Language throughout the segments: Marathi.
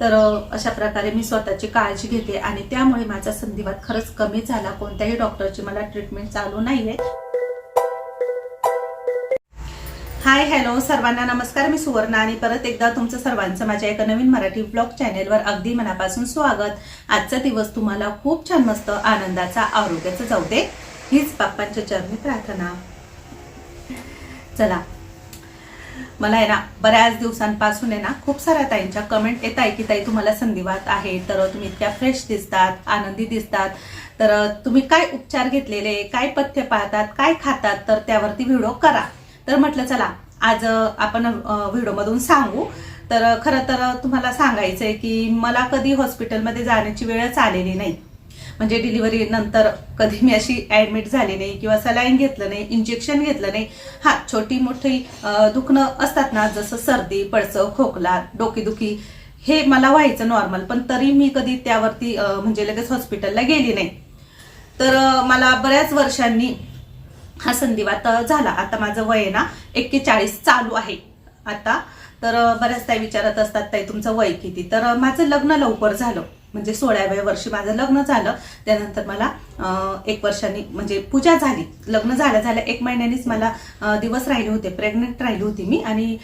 तर अशा प्रकारे मी स्वतःची काळजी घेते आणि त्यामुळे माझा संधिवात खरंच कमी झाला. कोणत्याही डॉक्टरची मला ट्रीटमेंट चालू नाहीये. हाय हॅलो सर्वांना नमस्कार. मी सुवर्णा आणि परत एकदा तुमचं सर्वांचं माझ्या एका नवीन मराठी ब्लॉग चॅनेलवर अगदी मनापासून स्वागत. आजचा दिवस तुम्हाला खूप छान मस्त आनंदाचा आरोग्याचा जाऊ दे. हीच बाप्पांच्या चरणी प्रार्थना. चला मला आहे ना बऱ्याच दिवसांपासून आहे ना खूप साऱ्या ताईंच्या कमेंट येत आहे की ताई तुम्हाला संधिवात आहे तर तुम्ही इतक्या फ्रेश दिसतात आनंदी दिसतात. तर तुम्ही काय उपचार घेतलेले काय पथ्य पाहतात काय खातात तर त्यावरती व्हिडिओ करा. तर म्हटलं चला आज आपण व्हिडिओमधून सांगू. तर खरं तर तुम्हाला सांगायचंय की मला कधी हॉस्पिटलमध्ये जाण्याची वेळच आलेली नाही. म्हणजे डिलिव्हरी नंतर कधी मी अशी ऍडमिट झाली नाही किंवा सलाईन घेतलं नाही इंजेक्शन घेतलं नाही. हा छोटी मोठी दुखणं असतात ना जसं सर्दी पडसं खोकला डोकेदुखी हे मला व्हायचं नॉर्मल पण तरी मी कधी त्यावरती म्हणजे लगेच हॉस्पिटलला गेली नाही. तर मला बऱ्याच वर्षांनी हा संधिवात झाला. आता माझं वय आहे ना एक्केचाळीस चालू आहे आता. तर बऱ्याच त्या विचारत असतात ताई तुमचं वय किती? तर माझं लग्न लवकर झालं. म्हणजे सोळाव्या वर्षी माझं लग्न झालं. त्यानंतर मला एक वर्षांनी म्हणजे पूजा झाली. लग्न झाल्या झाल्या एक महिन्यानीच मला दिवस राहिले होते. प्रेग्नेंट राहिली होती मी आणि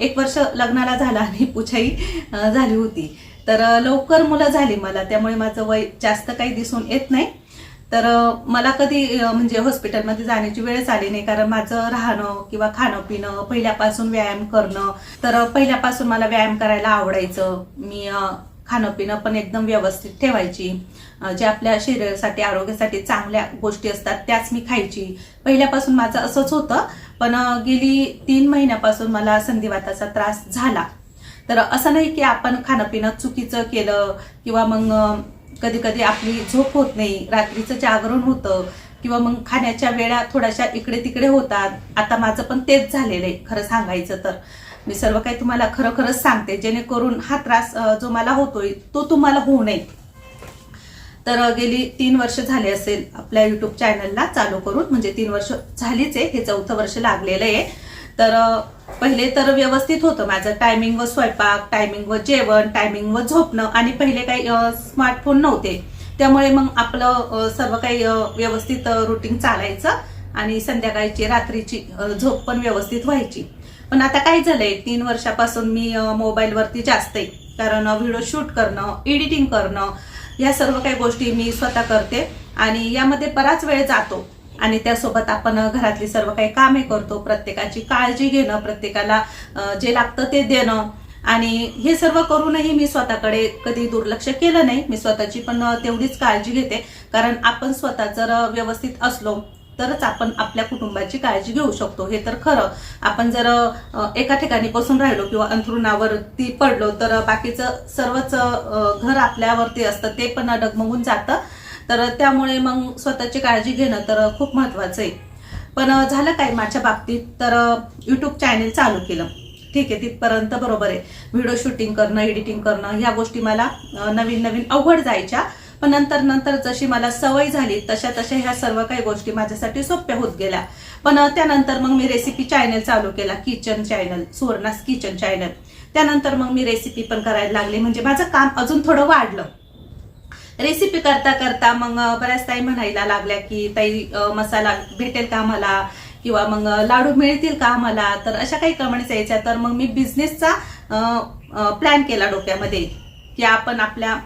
एक वर्ष लग्नाला झालं आणि पूजाही झाली होती. तर लवकर मुलं झाली मला. त्यामुळे माझं वय जास्त काही दिसून येत नाही. तर मला कधी म्हणजे हॉस्पिटलमध्ये जाण्याची वेळच आली नाही. कारण माझं राहणं किंवा खाणं पिणं पहिल्यापासून व्यायाम करणं. तर पहिल्यापासून मला व्यायाम करायला आवडायचं. मी खाणं पिणं पण एकदम व्यवस्थित ठेवायची. जे आपल्या शरीरासाठी आरोग्यासाठी चांगल्या गोष्टी असतात त्याच मी खायची. पहिल्यापासून माझं असंच होतं पण गेली तीन महिन्यापासून मला संधिवाताचा त्रास झाला. तर असं नाही की आपण खाणं पिणं चुकीचं केलं किंवा मग कधी कधी आपली झोप होत नाही रात्रीचं जागरण होतं किंवा मग खाण्याच्या वेळा थोड्याशा इकडे तिकडे होतात. आता माझं पण तेच झालेलं आहे खरं सांगायचं तर. मी सर्व काही तुम्हाला खरोखरच सांगते. जेणेकरून हा त्रास जो मला होतोय तो तुम्हाला होऊ नये. तर गेली तीन वर्ष झाले असेल आपल्या युट्यूब चॅनलला चालू करून. म्हणजे तीन वर्ष झालीच आहे हे चौथं वर्ष लागलेलं आहे. तर पहिले तर व्यवस्थित होतं माझं. टायमिंग व स्वयंपाक टायमिंग व जेवण टायमिंग व झोपणं आणि पहिले काही स्मार्टफोन नव्हते. त्यामुळे मग आपलं सर्व काही व्यवस्थित रुटीन चालायचं आणि संध्याकाळची रात्रीची झोप पण व्यवस्थित व्हायची. पण आता काय झालंय? तीन वर्षापासून मी मोबाईलवरती जास्त आहे कारण व्हिडिओ शूट करणं एडिटिंग करणं या सर्व काही गोष्टी मी स्वतः करते. आणि यामध्ये बराच वेळ जातो. आणि त्यासोबत आपण घरातली सर्व काही कामे करतो. प्रत्येकाची काळजी घेणं प्रत्येकाला जे लागतं ते देणं. आणि हे सर्व करूनही मी स्वतःकडे कधी दुर्लक्ष केलं नाही. मी स्वतःची पण तेवढीच काळजी घेते. कारण आपण स्वतः जर व्यवस्थित असलो तरच आपण आपल्या कुटुंबाची काळजी घेऊ शकतो. हे तर खरं. आपण जर एका ठिकाणी बसून राहिलो किंवा अंथरुणावरती पडलो तर बाकीचं सर्वच घर आपल्यावरती असतं. ते पण डगमगून जातं. तर त्यामुळे मग स्वतःची काळजी घेणं तर खूप महत्वाचं आहे. पण झालं काय माझ्या बाबतीत? तर यूट्यूब चॅनेल चालू केलं. ठीक आहे तिथपर्यंत बरोबर आहे. व्हिडिओ शूटिंग करणं एडिटिंग करणं ह्या गोष्टी मला नवीन नवीन अवघड जायच्या. पण नंतर नंतर जशी मला सवय झाली तशा तशा ह्या सर्व काही गोष्टी माझ्यासाठी सोप्या होत गेल्या. पण त्यानंतर मग मी रेसिपी चॅनल चालू केला kitchen channel Suvarna's kitchen channel त्यानंतर मग मी रेसिपी पण करायला लागले म्हणजे माझं काम अजून थोडं वाढलं. रेसिपी करता करता मग बऱ्याच ताई म्हणायला लागल्या की ताई मसाला भेटेल का मला किंवा मग लाडू मिळतील का मला तर अशा काही कमेंट्स यायच्या. तर मग मी बिझनेसचा प्लॅन केला डोक्यामध्ये. की आपण आपल्या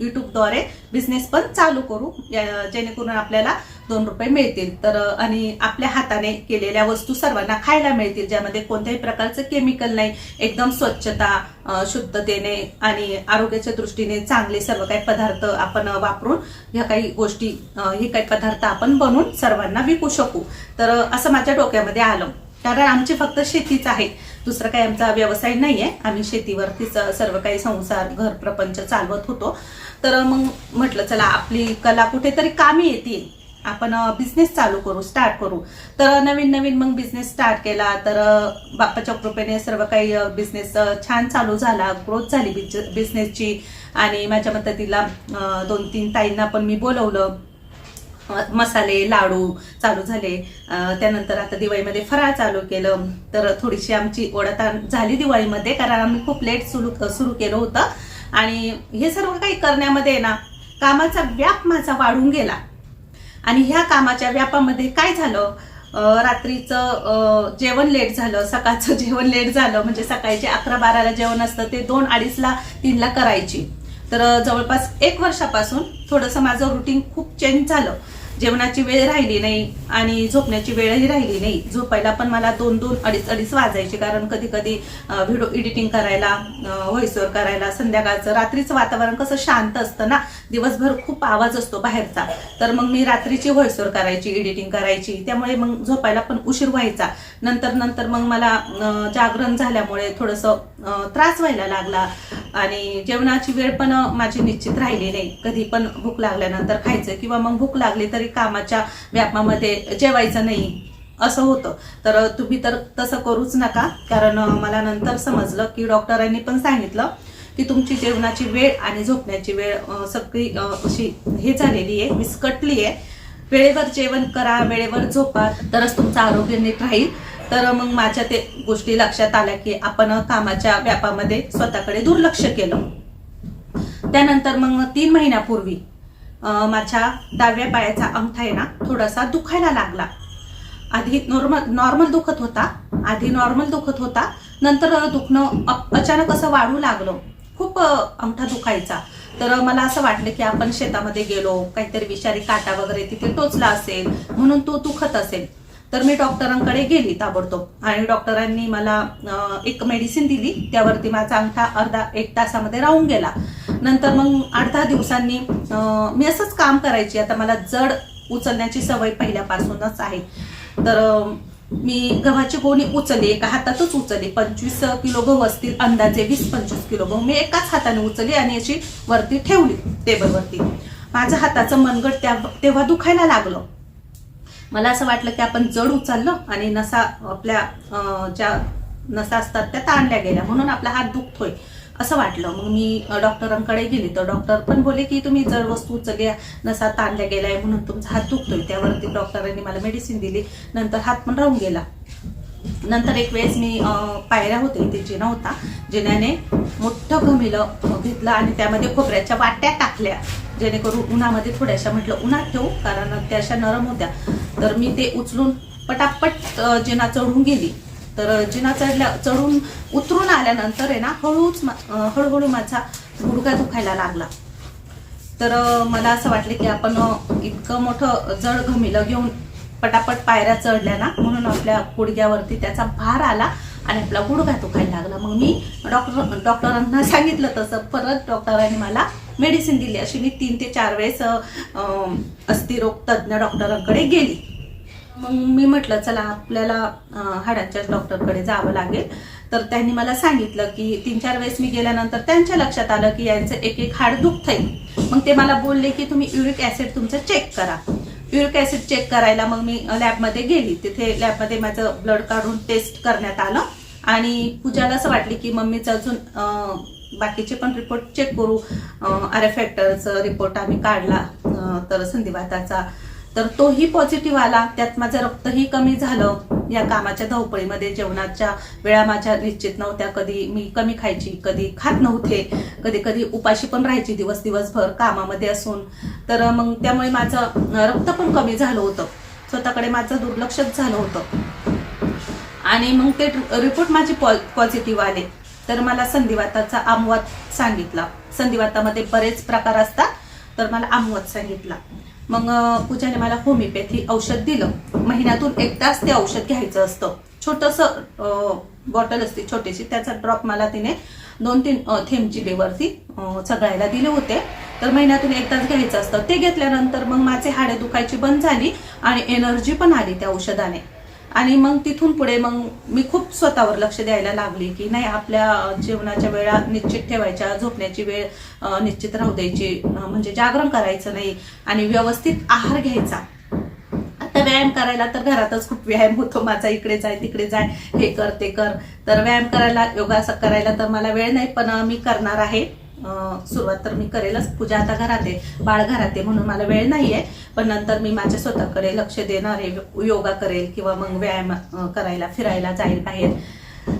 युट्यूबद्वारे बिझनेस पण चालू करू. या- जेणेकरून आपल्याला दोन रुपये मिळतील. तर आणि आपल्या हाताने केलेल्या वस्तू सर्वांना खायला मिळतील ज्यामध्ये कोणत्याही प्रकारचं केमिकल नाही. एकदम स्वच्छता शुद्धतेने आणि आरोग्याच्या दृष्टीने चांगले सर्व काही पदार्थ आपण वापरून ह्या काही गोष्टी हे काही पदार्थ आपण बनवून सर्वांना विकू शकू. तर असं माझ्या डोक्यामध्ये आलं. कारण आमची फक्त शेतीच आहे. दुसरं काही आमचा व्यवसाय नाही आहे आम्ही शेतीवरतीच सर्व काही संसार घर प्रपंच चालवत होतो. तर मग म्हटलं चला आपली कला कुठेतरी कामी येतील. आपण बिझनेस चालू करू स्टार्ट करू. तर नवीन नवीन मग बिझनेस स्टार्ट केला. तर बाप्पाच्या कृपेने सर्व काही बिझनेस छान चालू झाला. ग्रोथ झाली बिझनेसची आणि माझ्या मदतीला दोन तीन ताईंना पण मी बोलवलं. मसाले लाडू चालू झाले. त्यानंतर आता दिवाळीमध्ये फराळ चालू केलं. तर थोडीशी आमची ओढाताण झाली दिवाळीमध्ये कारण आम्ही खूप लेट सुरू सुरू केलं होतं. आणि हे सर्व काही करण्यामध्ये ना कामाचा व्याप माझा वाढून गेला. आणि ह्या कामाच्या व्यापामध्ये काय झालं? रात्रीचं जेवण लेट झालं सकाळचं जेवण लेट झालं. म्हणजे सकाळचे अकरा बाराला जेवण असतं ते दोन अडीचला तीनला करायची. तर जवळपास एक वर्षापासून थोडंसं माझं रुटीन खूप चेंज झालं. जेवणाची वेळ राहिली नाही आणि झोपण्याची वेळही राहिली नाही. झोपायला पण मला दोन दोन अडीच अडीच वाजायचे. कारण कधी कधी व्हिडिओ एडिटिंग करायला व्हॉइसवर करायला संध्याकाळचं रात्रीचं वातावरण कसं शांत असतं ना दिवसभर खूप आवाज असतो बाहेरचा. तर मग मी रात्रीची व्हॉइसवर करायची एडिटिंग करायची. त्यामुळे मग झोपायला पण उशीर व्हायचा. नंतर नंतर मग मला जागरण झाल्यामुळे थोडंसं त्रास व्हायला लागला. आणि जेवणाची वेळ पण माझी निश्चित राहिली नाही. कधी पण भूक लागल्यानंतर खायचं किंवा मग भूक लागली तरी कामाच्या व्यापामध्ये जेवायचं नाही. असं होतं. तर तुम्ही तर तसं करूच नका. कारण मला नंतर समजलं की डॉक्टरांनी पण सांगितलं की तुमची जेवणाची वेळ आणि झोपण्याची वेळ सगळी अशी हे झालेली आहे विस्कटली आहे. वेळेवर जेवण करा वेळेवर झोपा. तरच तुमचं आरोग्य नीट राहील. तर मग माझ्या ते गोष्टी लक्षात आल्या की आपण कामाच्या व्यापामध्ये स्वतःकडे दुर्लक्ष केलं. त्यानंतर मग तीन महिन्यापूर्वी माझ्या डाव्या पायाचा अंगठा आहे ना थोडासा दुखायला लागला. आधी नॉर्मल नॉर्मल दुखत होता आधी नॉर्मल दुखत होता नंतर दुखणं अचानक असं वाढू लागलं. खूप अंगठा दुखायचा. तर मला असं वाटलं की आपण शेतामध्ये गेलो काहीतरी विषारी काटा वगैरे तिथे टोचला असेल म्हणून तो दुखत असेल. तर मी डॉक्टरांकडे गेली ताबडतोब. आणि डॉक्टरांनी मला एक मेडिसिन दिली. त्यावरती माझा अंगठा अर्धा एक तासामध्ये राहून गेला. नंतर मग आठ दहा दिवसांनी मी असंच काम करायची. आता मला जड उचलण्याची सवय पहिल्यापासूनच आहे. तर मी गव्हाची गोणी उचलली. एका हातातच उचलली. पंचवीस किलो गहू असतील अंदाजे वीस पंचवीस किलो गहू मी एकाच हाताने उचलली आणि अशी वरती ठेवली टेबलवरती माझ्या हाताचं मनगट त्या तेव्हा दुखायला लागलं. मला असं वाटलं की आपण जड उचललो आणि नसा आपल्या ज्या नसा असतात त्या ताणल्या गेल्या. म्हणून आपला हात दुखतोय असं वाटलं. मग मी डॉक्टरांकडे गेली. तर डॉक्टर पण बोले की तुम्ही जड वस्तू उचलल्या नसा ताणल्या गेलाय म्हणून तुमचा हात दुखतोय. त्यावरती डॉक्टरांनी मला मेडिसिन दिली. नंतर हात पण राहून गेला. नंतर एक वेळेस मी पायऱ्या होते ते जिना होता. जिन्याने मोठं घमिलं घेतलं आणि त्यामध्ये खोबऱ्याच्या वाट्या टाकल्या. जेणेकरून उन्हामध्ये थोड्याशा म्हटलं उन्हात ठेवू कारण त्या अशा नरम होत्या. तर मी ते उचलून पटापट जिना चढून गेली. तर जिना चढल्या चढून उतरून आल्यानंतर आहे ना हळूच हळूहळू माझा गुडघा दुखायला लागला. तर मला असं वाटलं की आपण इतकं मोठं जड घमिलं घेऊन पटापट पायऱ्या चढल्या ना म्हणून आपल्या गुडघ्यावरती त्याचा भार आला आणि आपला गुडघा दुखायला लागला. मग मी डॉक्टर डॉक्टरांना सांगितलं तसं. परत डॉक्टरांनी मला मेडिसिन दिली. अशी मी तीन ते चार वेळेस अस्थिरोग तज्ज्ञ डॉक्टरांकडे गेली. मग मी म्हटलं चला आपल्याला अं, हाडांच्या डॉक्टरकडे जावं लागेल. तर त्यांनी मला सांगितलं की तीन चार वेळेस मी गेल्यानंतर त्यांच्या लक्षात आलं की यांचं एक एक हाड दुखतंय. मग ते मला बोलले की तुम्ही युरिक ऍसिड तुमचं चेक करा. युरिक ऍसिड चेक करायला मग मी लॅबमध्ये गेली. तिथे लॅबमध्ये माझं ब्लड काढून टेस्ट करण्यात आलं. आणि पूजाला असं वाटली की मम्मीचं अजून बाकीचे पण रिपोर्ट चेक करू. आर एफ फॅक्टरचा रिपोर्ट आम्ही काढला. तर संधिवाताचा. तर तोही पॉझिटिव्ह आला. त्यात माझं रक्तही कमी झालं. या कामाच्या धावपळीमध्ये जेवणाच्या वेळा माझ्या निश्चित नव्हत्या. कधी मी कमी खायची कधी खात नव्हते. कधी कधी उपाशी पण राहायची दिवस दिवसभर कामामध्ये असून. तर मग त्यामुळे माझं रक्त पण कमी झालं होतं. स्वतःकडे माझं दुर्लक्षच झालं होतं. आणि मग ते रिपोर्ट माझे पॉझिटिव्ह आले. तर मला संधिवाताचा आमवात सांगितला. संधिवातामध्ये बरेच प्रकार असतात तर मला आमवात सांगितला. मग पूजाने मला होमिओपॅथी औषध दिलं. महिन्यातून एक तास ते औषध घ्यायचं असतं. छोटस बॉटल असते छोटीशी त्याचा ड्रॉप मला तिने दोन तीन थेंब जिबेवरती चघळायला दिले होते. तर महिन्यातून एक तास घ्यायचं असतं. ते घेतल्यानंतर मग माझे हाडे दुखायची बंद झाली आणि एनर्जी पण आली त्या औषधाने. आणि मग तिथून पुढे मग मी खूप स्वतःवर लक्ष द्यायला लागली की नाही आपल्या जेवणाच्या वेळा निश्चित ठेवायच्या झोपण्याची वेळ निश्चित राहू द्यायची म्हणजे जागरण करायचं नाही आणि व्यवस्थित आहार घ्यायचा. आता व्यायाम करायला तर घरातच खूप व्यायाम होतो माझा इकडे जाय तिकडे जाय हे कर ते कर. तर व्यायाम करायला योगा करायला तर मला वेळ नाही पण मी करणार आहे. सुरुवात तर मी करेलच. पूजा आता घरात आहे बाळ घरात आहे म्हणून मला वेळ नाहीये. पण नंतर मी माझ्या स्वतःकडे लक्ष देणार आहे योगा करेल किंवा मग व्यायाम करायला फिरायला जाईल बाहेर.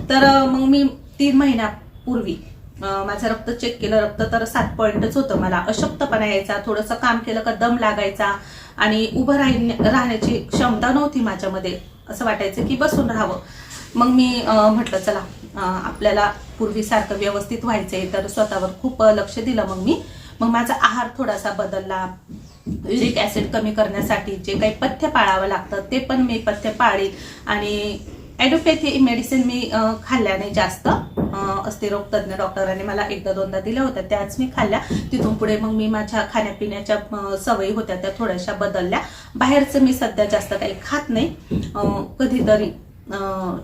तर मग मी तीन महिन्यापूर्वी माझं रक्त चेक केलं. रक्त तर सात पॉईंटच होतं मला. अशक्तपणा यायचा थोडंसं काम केलं का दम लागायचा आणि उभं राहण्या राहण्याची क्षमता नव्हती माझ्यामध्ये. असं वाटायचं की बसून राहावं. मग मी म्हटलं चला आपल्याला पूर्वीसारखं व्यवस्थित व्हायचंय तर स्वतःवर खूप लक्ष दिलं मग मी. मग माझा आहार थोडासा बदलला. युरिक ॲसिड कमी करण्यासाठी जे काही पथ्य पाळावं लागतं ते पण मी पथ्य पाळी. आणि ॲडोपॅथी मेडिसिन मी खाल्ल्याने खाल्ल्या नाही जास्त अस्थिरोग तज्ज्ञ डॉक्टरांनी मला एकदा दोनदा दिल्या होत्या त्याच मी खाल्ल्या. तिथून पुढे मग मी माझ्या खाण्यापिण्याच्या सवयी होत्या त्या थोड्याशा बदलल्या. बाहेरचं मी सध्या जास्त काही खात नाही. कधीतरी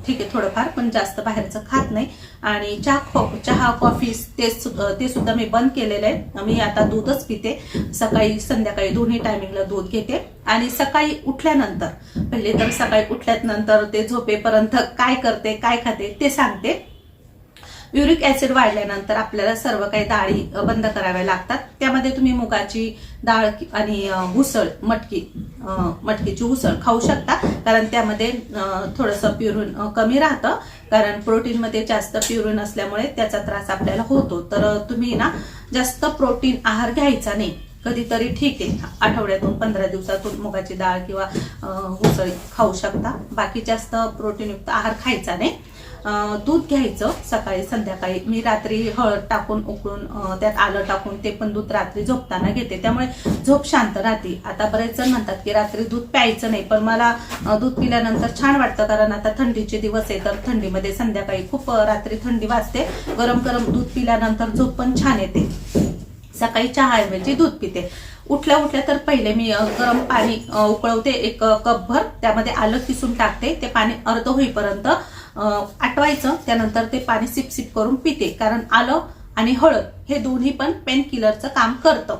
ठीक आहे थोडंफार पण जास्त बाहेरचं खात नाही. आणि चहा खो- चहा कॉफी ते ते सुद्धा मी बंद केलेलं आहे. मी आता दूधच पिते. सकाळी संध्याकाळी दोन्ही टायमिंगला दूध घेते. आणि सकाळी उठल्यानंतर पहिले तर सकाळी उठल्यानंतर ते झोपेपर्यंत काय करते काय खाते ते सांगते. युरिक ऍसिड वाढल्यानंतर आपल्याला सर्व काही डाळी बंद कराव्या लागतात. त्यामध्ये तुम्ही मुगाची डाळ आणि उसळ मटकी मटकीची उसळ खाऊ शकता. कारण त्यामध्ये थोडंसं प्युरून कमी राहतं. कारण प्रोटीनमध्ये जास्त प्युरून असल्यामुळे त्याचा त्रास आपल्याला होतो. तर तुम्ही ना जास्त प्रोटीन आहार घ्यायचा नाही. कधीतरी ठीक आहे. आठवड्यातून पंधरा दिवसातून मुगाची डाळ किंवा उसळ खाऊ शकता. बाकी जास्त प्रोटीनयुक्त आहार खायचा नाही. दूध घ्यायचं सकाळी संध्याकाळी. मी रात्री हळद टाकून उकळून त्यात आलं टाकून ते पण दूध रात्री झोपताना घेते. त्यामुळे झोप शांत राहते. आता बरेच जण म्हणतात की रात्री दूध प्यायचं नाही पण मला दूध पिल्यानंतर छान वाटतं कारण आता थंडीचे दिवस आहे तर थंडीमध्ये संध्याकाळी खूप रात्री थंडी वाजते. गरम गरम दूध पिल्यानंतर झोप पण छान येते. सकाळी चहाऐवजी दूध पिते. उठल्या उठल्या तर पहिले मी गरम पाणी उकळवते एक कपभर. त्यामध्ये आलं किसून टाकते. ते पाणी अर्ध होईपर्यंत आटवायचं त्यानंतर ते पाणी सिपसिप करून पिते. कारण आलं आणि हळद हे दोन्ही पण पेन किलरचं काम करतं.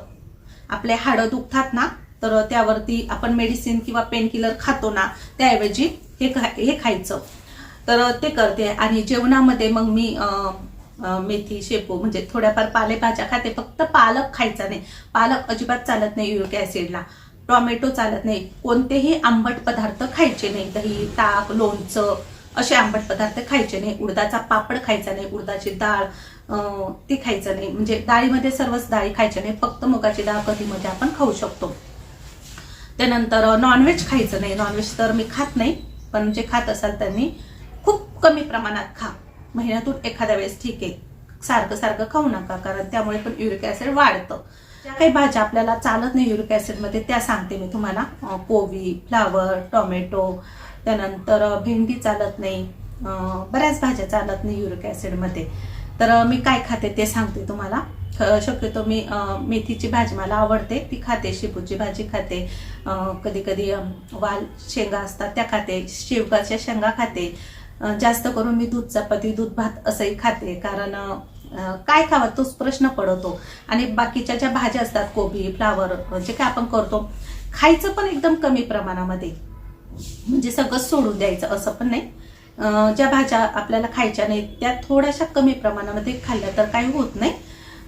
आपले हाडं दुखतात ना तर त्यावरती आपण मेडिसिन किंवा पेन किलर खातो ना त्याऐवजी हे खा हे खायचं. तर ते करते आणि जेवणामध्ये मग मी आ, आ, मेथी शेपू म्हणजे थोड्याफार पालेभाज्या खाते. फक्त पालक खायचा नाही. पालक अजिबात चालत नाही युरिक ॲसिडला. टोमॅटो चालत नाही. कोणतेही आंबट पदार्थ खायचे नाही. दही ताक लोणचं असे आंबट पदार्थ खायचे नाही. उडदाचा पापड खायचा नाही. उडदाची डाळ ती खायचं नाही. म्हणजे डाळीमध्ये सर्वच डाळी खायच्या नाही. फक्त मुगाची डाळ कधीमध्ये आपण खाऊ शकतो. त्यानंतर नॉनव्हेज खायचं नाही. नॉनव्हेज तर मी खात नाही पण जे खात असाल त्यांनी खूप कमी प्रमाणात खा. महिन्यातून एखाद्या वेळेस ठीक आहे. सारखं सारखं खाऊ नका कारण त्यामुळे पण युरिक ऍसिड वाढतं. ज्या काही भाज्या आपल्याला चालत नाही युरिक ऍसिडमध्ये त्या सांगते मी तुम्हाला. कोबी फ्लावर टोमॅटो त्यानंतर भेंडी चालत नाही. बऱ्याच भाज्या चालत नाही युरिक ॲसिडमध्ये. तर मी काय खाते ते सांगते तुम्हाला. ख- शक्यतो मी मेथीची भाजी मला आवडते. ती खाते शेपूची भाजी खाते. कधी कधी वाल शेंगा असतात त्या खाते. शेवगाच्या शेंगा खाते. जास्त करून मी दूध चपाती दूध भात असंही खाते. कारण काय खावं तोच प्रश्न पडतो. आणि बाकीच्या ज्या भाज्या असतात कोबी फ्लावर जे काय आपण करतो खायचं पण एकदम कमी प्रमाणामध्ये. म्हणजे सगळं सोडून द्यायचं असं पण नाही. ज्या भाज्या आपल्याला खायच्या नाहीत त्या थोड्याशा कमी प्रमाणामध्ये खाल्ल्या तर काही होत नाही.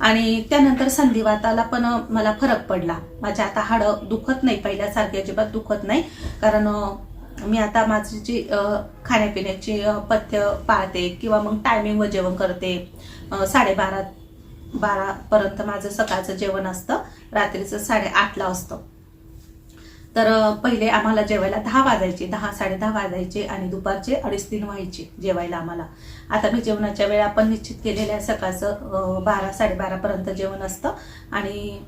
आणि त्यानंतर संधिवाताला पण मला फरक पडला. माझ्या आता हाडं दुखत नाही पहिल्यासारखी अजिबात दुखत नाही. कारण मी आता माझी जी खाण्यापिण्याची पथ्य पाळते किंवा मग टायमिंगवर जेवण करते. साडेबारा बारापर्यंत माझं सकाळचं जेवण असतं. रात्रीचं साडेआठला असतं. तर पहिले आम्हाला जेवायला दहा वाजायचे दहा साडे दहा वाजायचे आणि दुपारचे अडीच तीन व्हायचे जेवायला आम्हाला. आता मी जेवणाच्या वेळा आपण निश्चित केलेल्या सकाळचं बारा साडेबारापर्यंत जेवण असतं आणि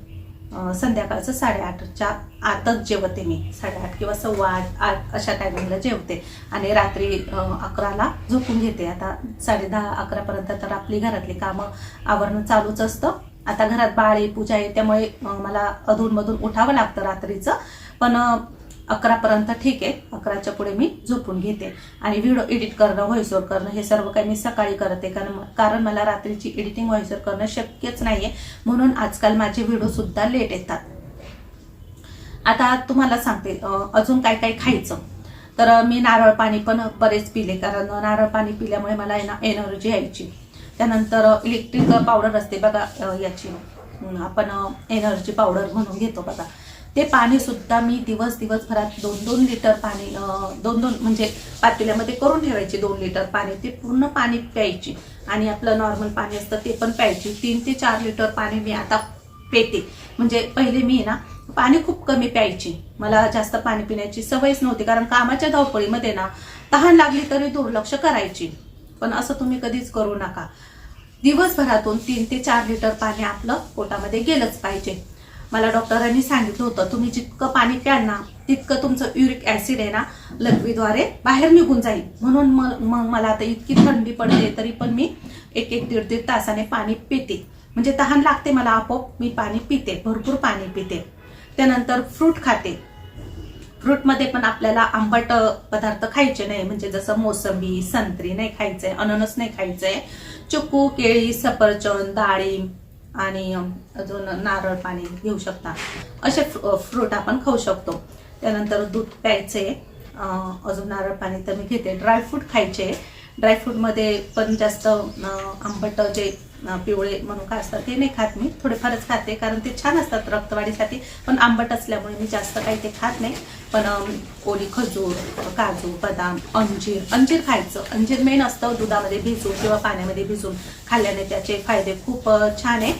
संध्याकाळचं साडेआठच्या आतच जेवते मी. साडेआठ किंवा सव्वा आठ आठ अशा टायमिंगला जेवते आणि रात्री अकराला झोपून घेते. आता साडे दहा अकरापर्यंत तर आपली घरातली कामं आवरणं चालूच असतं. आता घरात बाळ आहे पूजा आहे त्यामुळे मला अधूनमधून उठावं लागतं रात्रीचं. पण अकरापर्यंत ठीक आहे. अकराच्या पुढे मी झोपून घेते. आणि व्हिडिओ एडिट करणं व्हॉइसवर करणं हे सर्व काही मी सकाळी करते. कारण कारण मला रात्रीची एडिटिंग व्हॉइसवर करणं शक्यच नाहीये. म्हणून आजकाल माझे व्हिडिओ सुद्धा लेट येतात. आता तुम्हाला सांगते अजून काय काय खायचं. तर मी नारळ पाणी पण बरेच पिले. कारण नारळ पाणी पिल्यामुळे मला ना एनर्जी यायची. त्यानंतर इलेक्ट्रिक पावडर असते बघा याची. आपण एनर्जी पावडर म्हणून घेतो बघा. ते पाणी सुद्धा मी दिवस दिवसभरात दोन दोन लिटर पाणी दोन दोन म्हणजे पातेल्यामध्ये करून ठेवायची दोन लिटर पाणी. ते पूर्ण पाणी प्यायची. आणि आपलं नॉर्मल पाणी असतं ते पण प्यायची. तीन ते चार लिटर पाणी मी आता पेते. म्हणजे पहिले मी ना पाणी खूप कमी प्यायची. मला जास्त पाणी पिण्याची सवयच नव्हती. कारण कामाच्या धावपळीमध्ये ना तहान लागली तरी दुर्लक्ष करायची. पण असं तुम्ही कधीच करू नका. दिवसभरातून तीन ते चार लिटर पाणी आपलं पोटामध्ये गेलंच पाहिजे. मला डॉक्टरांनी सांगितलं होतं तुम्ही जितकं पाणी प्याल ना तितकं तुमचं युरिक ऍसिड आहे ना लघवीद्वारे बाहेर निघून जाईल. म्हणून मग मला आता इतकी थंडी पडते तरी पण मी एक एक दीड दीड तासाने पाणी पिते. म्हणजे तहान लागते मला आपोआप मी पाणी पिते भरपूर पाणी पिते. त्यानंतर फ्रूट खाते. फ्रूटमध्ये पण आपल्याला आंबट पदार्थ खायचे नाही. म्हणजे जसं मोसंबी संत्री नाही खायचंय अननस नाही खायचंय. चुकू केळी सफरचंद डाळिंब आणि अजून नारळ पाणी घेऊ शकता. असे फ्रु- फ्रूट आपण खाऊ शकतो. त्यानंतर दूध प्यायचे. अजून नारळ पाणी तर मी घेते. ड्रायफ्रूट खायचे. ड्रायफ्रूटमध्ये पण जास्त आंबट जे पिवळे म्हणून काय असतात ते नाही खात मी. थोडेफारच खाते कारण ते छान असतात रक्तवाढीसाठी. पण आंबट असल्यामुळे मी जास्त काही ते खात नाही. पण कोणी ओली खजूर काजू बदाम अंजीर. अंजीर खायचं. अंजीर मेन असतं दुधामध्ये भिजून किंवा पाण्यामध्ये भिजून खाल्ल्याने त्याचे फायदे खूप छान आहे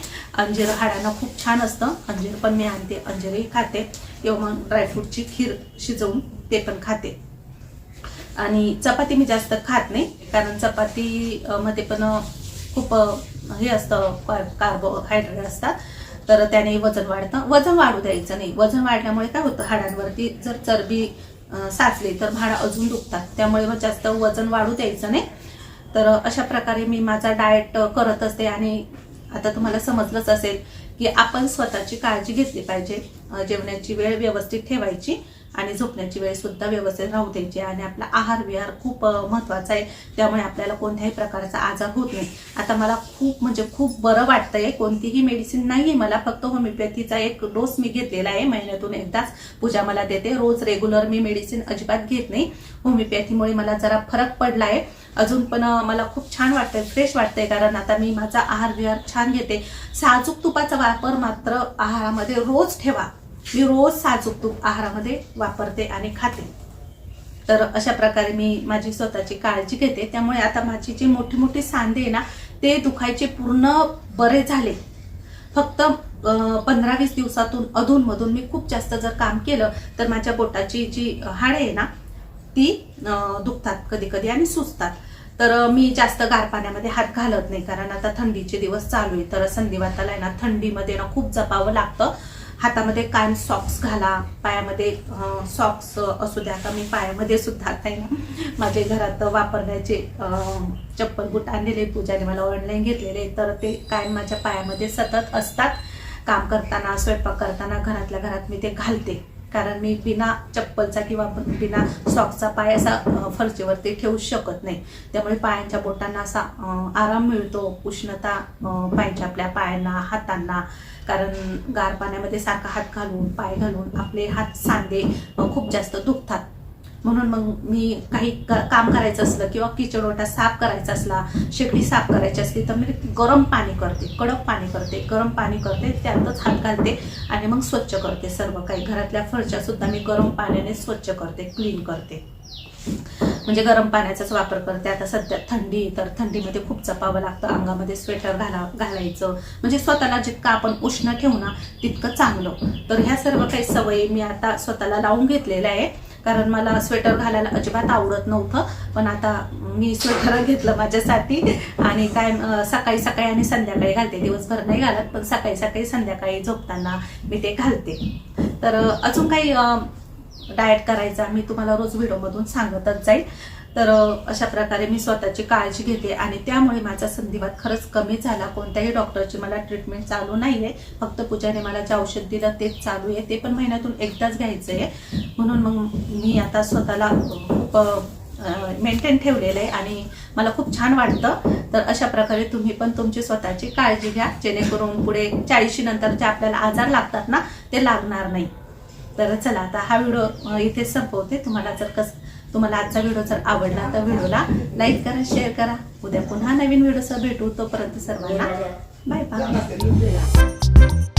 अंजीर हाडांना खूप छान असतं. अंजीर पण मी आणते. अंजीरही खाते. किंवा मग ड्रायफ्रूटची खीर शिजवून ते पण खाते. आणि चपाती मी जास्त खात नाही. कारण चपाती मध्ये पण खूप हे असतं कार्बोहायड्रेट असतात. तर त्याने वजन वाढतं. वजन वाढू द्यायचं नाही. वजन वाढल्यामुळे काय होतं? हाडांवरती जर चरबी साचली तर हाडं अजून दुखतात. त्यामुळे मग जास्त वजन वाढू द्यायचं नाही. तर अशा प्रकारे मी माझा डाएट करत असते आणि आता तुम्हाला समजलंच असेल की आपण स्वतःची काळजी घेतली पाहिजे. जेवणाची वेळ व्यवस्थित ठेवायची. आणि झोपण्याची वेळ सुद्धा व्यवस्थित राहू द्यायची. आणि आपला आहार विहार खूप महत्त्वाचा महत्त्वाचा आहे. त्यामुळे आपल्याला कोणत्याही प्रकारचा आजार होत नाही. आता मला खूप म्हणजे खूप बरं वाटतंय. कोणतीही मेडिसिन नाही आहे मला. फक्त होमिओपॅथीचा एक डोस मी घेतलेला आहे. महिन्यातून एकदाच पूजा मला देते. रोज रेग्युलर मी मेडिसिन अजिबात घेत नाही. होमिओपॅथीमुळे मला जरा फरक पडला आहे अजून पण मला खूप छान वाटतंय फ्रेश वाटतंय. कारण आता मी माझा आहार विहार छान घेते. साजूक तुपाचा वापर मात्र आहारामध्ये रोज ठेवा. मी रोज साजूक तूप आहारामध्ये वापरते आणि खाते. तर अशा प्रकारे मी माझी स्वतःची काळजी घेते. त्यामुळे आता माझी जी मोठी मोठी सांधे आहे ना ते दुखायचे पूर्ण बरे झाले. फक्त पंधरा वीस दिवसातून अधूनमधून मी खूप जास्त जर काम केलं तर माझ्या बोटाची जी हाडे आहे ना ती दुखतात कधी कधी आणि सुचतात तर मी जास्त गार पाण्यामध्ये हात घालत नाही कारण आता थंडीचे दिवस चालू आहे. तर संधिवाताला आहे ना थंडीमध्ये ना खूप जपावं लागतं. हातामध्ये कायम सॉक्स घाला पायामध्ये सॉक्स असू द्या का मी पायामध्ये सुद्धा आता आहे ना माझे घरात वापरण्याचे चप्पल बूट आणलेले पूजाने मला ऑनलाईन घेतलेले तर ते कायम माझ्या पायामध्ये सतत असतात. काम करताना स्वयंपाक करताना घरातल्या घरात मी ते घालते. कारण मी बिना चप्पलचा किंवा बिना सॉक्सचा पाय असा फरशीवरती ठेवू शकत नाही. त्यामुळे पायांच्या बोटांना असा आराम मिळतो उष्णता अं, पाहिजे आपल्या पायांना हातांना. कारण गार पाण्यामध्ये सारखा हात घालून पाय घालून आपले हात सांधे खूप जास्त दुखतात. म्हणून मग मी काही काम करायचं असलं किंवा किचन ओटा साफ करायचा असला शेगडी साफ करायची असली तर मी गरम पाणी करते कडक पाणी करते गरम पाणी करते त्यातच हात घालते आणि मग स्वच्छ करते सर्व काही. घरातल्या फरच्या सुद्धा मी गरम पाण्याने स्वच्छ करते क्लीन करते. म्हणजे गरम पाण्याचाच वापर करते. आता सध्या थंडी तर थंडीमध्ये खूप जपावं लागतं. अंगामध्ये स्वेटर घाला घालायचं. म्हणजे स्वतःला जितकं आपण उष्ण ठेवू ना तितकं चांगलं. तर ह्या सर्व काही सवयी मी आता स्वतःला लावून घेतलेल्या आहे कारण मला स्वेटर घालायला अजिबात आवडत नव्हतं. पण आता मी स्वेटर घेतलं माझ्यासाठी. आणि काय सकाळी सकाळी आणि संध्याकाळी घालते. दिवसभर नाही घालत पण सकाळी सकाळी संध्याकाळी झोपताना मी ते घालते. तर अजून काही डाएट करायचा मी तुम्हाला रोज व्हिडिओमधून सांगतच जाईल. तर अशा प्रकारे मी स्वतःची काळजी घेते आणि त्यामुळे माझा संधिवात खरंच कमी झाला. कोणत्याही डॉक्टरची मला ट्रीटमेंट चालू नाही आहे फक्त पूजाने मला जे औषध दिलं तेच चालू आहे. ते पण महिन्यातून एकदाच घ्यायचं आहे म्हणून मग मी आता स्वतःला खूप मेंटेन ठेवलेलं आहे आणि मला खूप छान वाटतं. तर अशा प्रकारे तुम्ही पण तुमची स्वतःची काळजी घ्या. जेणेकरून पुढे चाळीशी नंतर जे आपल्याला आजार लागतात ना ते लागणार नाही. तर चला आता हा व्हिडिओ इथे संपवते. तुम्हाला जर कसं तुम्हाला आजचा व्हिडिओ जर आवडला तर व्हिडिओला लाईक करा शेअर करा. उद्या पुन्हा नवीन व्हिडिओसह भेटू. तोपर्यंत सर्वांना बाय बाय